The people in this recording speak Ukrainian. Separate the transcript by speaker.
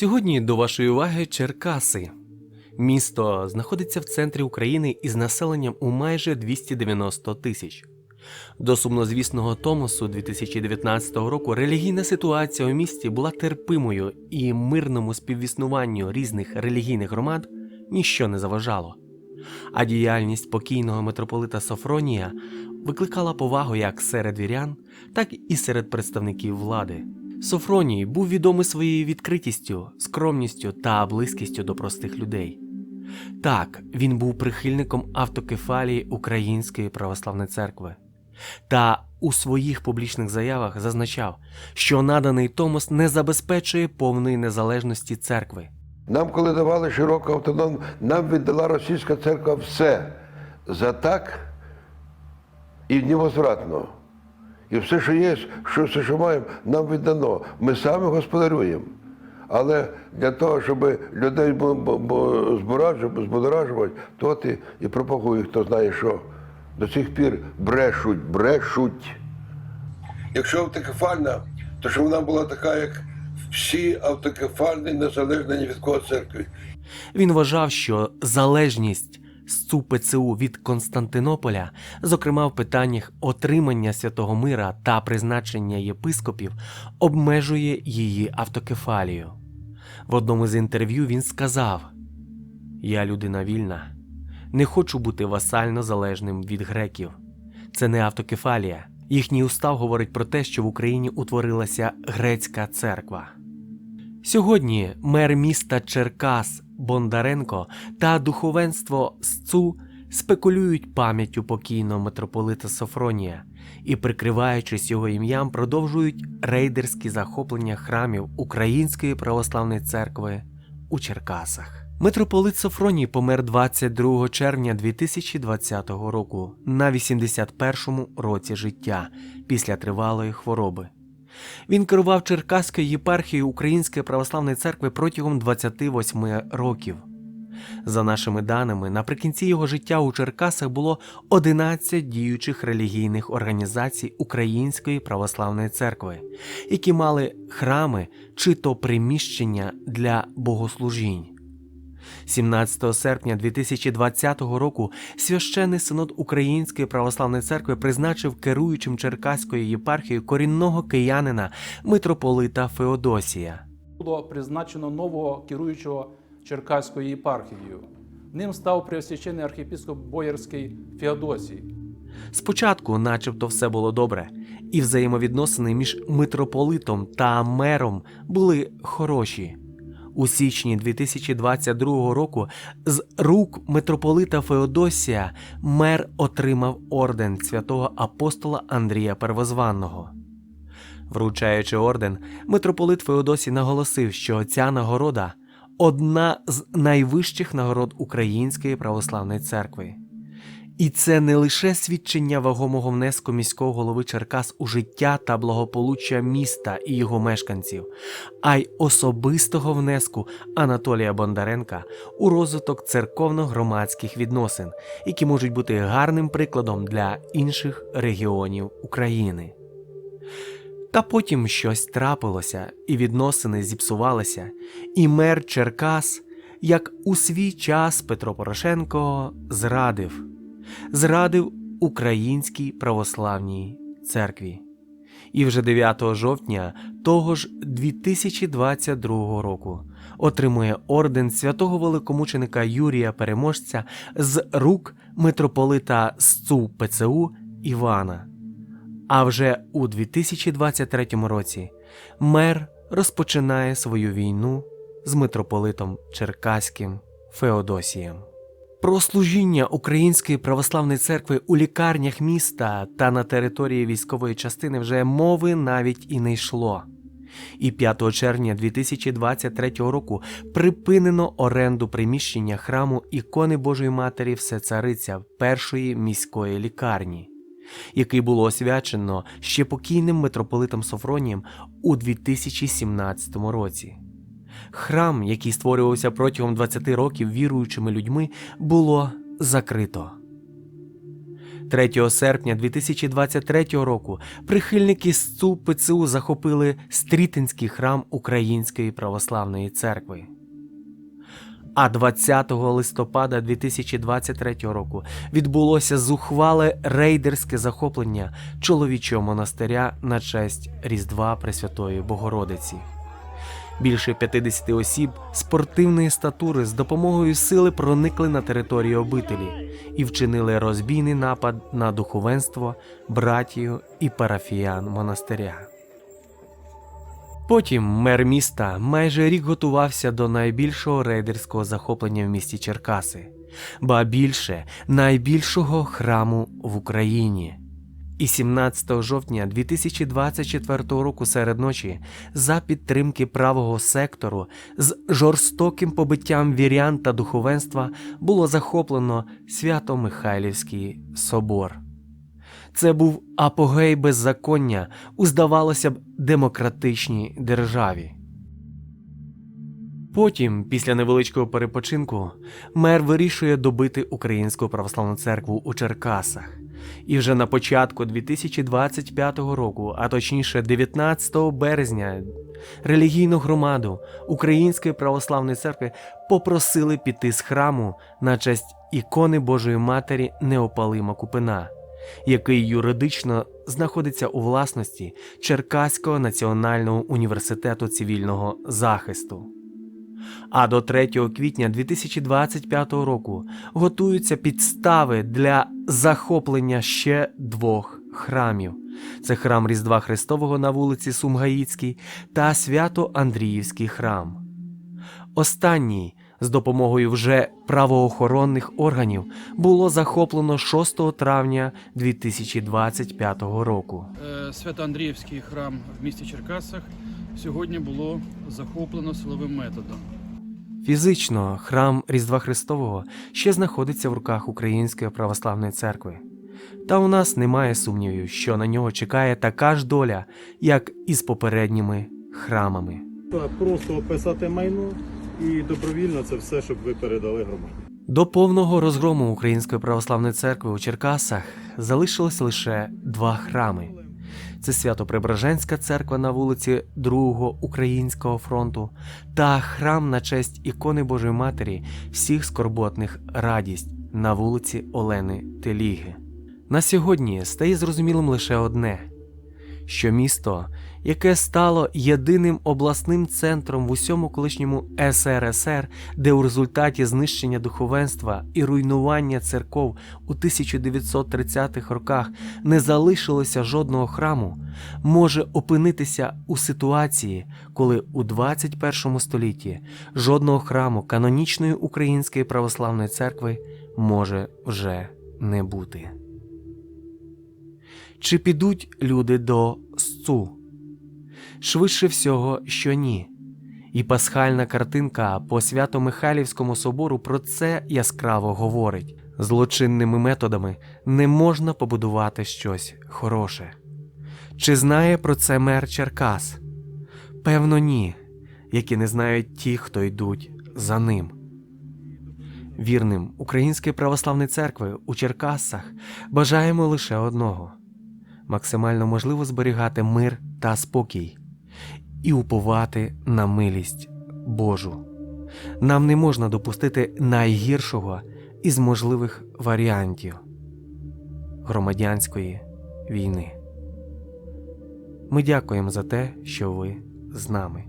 Speaker 1: Сьогодні до вашої уваги Черкаси. Місто знаходиться в центрі України із населенням у майже 290 тисяч. До сумнозвісного Томосу 2019 року релігійна ситуація у місті була терпимою і мирному співіснуванню різних релігійних громад ніщо не заважало. А діяльність покійного митрополита Софронія викликала повагу як серед вірян, так і серед представників влади. Софроній був відомий своєю відкритістю, скромністю та близькістю до простих людей. Так, він був прихильником автокефалії Української православної церкви та у своїх публічних заявах зазначав, що наданий Томос не забезпечує повної незалежності церкви.
Speaker 2: Нам, коли давали широку автономію, нам віддала російська церква все за так і невозвратно. І все, що є, що все, що маємо, нам віддано. Ми самі господарюємо. Але для того, щоб людей збудоражувати, то ти і пропагує, хто знає що. До сих пір брешуть, брешуть. Якщо автокефальна, то щоб вона була така, як всі автокефальні, незалежно від кого церкви.
Speaker 1: Він вважав, що залежність СЦУ ПЦУ від Константинополя, зокрема в питаннях отримання святого мира та призначення єпископів, обмежує її автокефалію. В одному з інтерв'ю він сказав: Я людина вільна, не хочу бути васально залежним від греків. Це не автокефалія. Їхній устав говорить про те, що в Україні утворилася грецька церква. Сьогодні мер міста Черкас Бондаренко та духовенство СЦУ спекулюють пам'яттю покійного митрополита Софронія і, прикриваючись його ім'ям, продовжують рейдерські захоплення храмів Української православної церкви у Черкасах. Митрополит Софроній помер 22 червня 2020 року на 81-му році життя після тривалої хвороби. Він керував Черкаською єпархією Української православної церкви протягом 28 років. За нашими даними, наприкінці його життя у Черкасах було 11 діючих релігійних організацій Української православної церкви, які мали храми чи то приміщення для богослужінь. 17 серпня 2020 року священний синод Української православної церкви призначив керуючим Черкаською єпархією корінного киянина митрополита Феодосія.
Speaker 3: було призначено нового керуючого Черкаською єпархією. Ним став преосвящений архієпископ Боярський Феодосій.
Speaker 1: Спочатку, начебто, все було добре, і взаємовідносини між митрополитом та мером були хороші. У січні 2022 року з рук митрополита Феодосія мер отримав орден святого апостола Андрія Первозванного. Вручаючи орден, митрополит Феодосій наголосив, що ця нагорода одна з найвищих нагород Української православної церкви. І це не лише свідчення вагомого внеску міського голови Черкас у життя та благополуччя міста і його мешканців, а й особистого внеску Анатолія Бондаренка у розвиток церковно-громадських відносин, які можуть бути гарним прикладом для інших регіонів України. Та потім щось трапилося, і відносини зіпсувалися, і мер Черкас, як у свій час Петро Порошенко, зрадив зрадив Українській православній церкві. І вже 9 жовтня того ж 2022 року отримує орден святого великомученика Юрія Переможця з рук митрополита СЦУ ПЦУ Івана. А вже у 2023 році мер розпочинає свою війну з митрополитом Черкаським Феодосієм. Про служіння Української православної церкви у лікарнях міста та на території військової частини вже мови навіть і не йшло. І 5 червня 2023 року припинено оренду приміщення храму ікони Божої Матері Всецариця першої міської лікарні, який було освячено ще покійним митрополитом Софронієм у 2017 році. Храм, який створювався протягом 20 років віруючими людьми, було закрито. 3 серпня 2023 року прихильники СЦУ ПЦУ захопили Стрітинський храм Української православної церкви. А 20 листопада 2023 року відбулося зухвале рейдерське захоплення чоловічого монастиря на честь Різдва Пресвятої Богородиці. Більше 50 осіб спортивної статури з допомогою сили проникли на територію обителі і вчинили розбійний напад на духовенство, братію і парафіян монастиря. Потім мер міста майже рік готувався до найбільшого рейдерського захоплення в місті Черкаси, ба більше найбільшого храму в Україні. І 17 жовтня 2024 року серед ночі за підтримки правого сектору з жорстоким побиттям вірян та духовенства було захоплено Свято-Михайлівський собор. Це був апогей беззаконня у, здавалося б, демократичній державі. Потім, після невеличкого перепочинку, мер вирішує добити Українську православну церкву у Черкасах. І вже на початку 2025 року, а точніше 19 березня, релігійну громаду Української православної церкви попросили піти з храму на честь ікони Божої Матері Неопалима Купина, який юридично знаходиться у власності Черкаського національного університету цивільного захисту. А до 3 квітня 2025 року готуються підстави для захоплення ще двох храмів: це храм Різдва Христового на вулиці Сумгаїцькій та Свято-Андріївський храм. Останній з допомогою вже правоохоронних органів було захоплено 6 травня 2025 року.
Speaker 4: Е, Свято-Андріївський храм в місті Черкасах сьогодні було захоплено силовим методом.
Speaker 1: Фізично храм Різдва Христового ще знаходиться в руках Української православної церкви. Та у нас немає сумнівів, що на нього чекає така ж доля, як і з попередніми храмами.
Speaker 5: Просто описати майно і добровільно це все, щоб ви передали громаді.
Speaker 1: До повного розгрому Української православної церкви у Черкасах залишилось лише два храми. Це Свято-Преображенська церква на вулиці Другого Українського фронту та храм на честь ікони Божої Матері всіх скорботних радість на вулиці Олени Теліги. На сьогодні стає зрозумілим лише одне: що місто, яке стало єдиним обласним центром в усьому колишньому СРСР, де у результаті знищення духовенства і руйнування церков у 1930-х роках не залишилося жодного храму, може опинитися у ситуації, коли у 21 столітті жодного храму канонічної Української православної церкви може вже не бути. Чи підуть люди до СЦУ? Швидше всього, що ні. І пасхальна картинка по Свято-Михайлівському собору про це яскраво говорить: злочинними методами не можна побудувати щось хороше. Чи знає про це мер Черкас? Певно, ні, які не знають ті, хто йдуть за ним. Вірним Української православної церкви у Черкасах бажаємо лише одного максимально можливо зберігати мир та спокій і уповати на милість Божу. Нам не можна допустити найгіршого із можливих варіантів громадянської війни. Ми дякуємо за те, що ви з нами.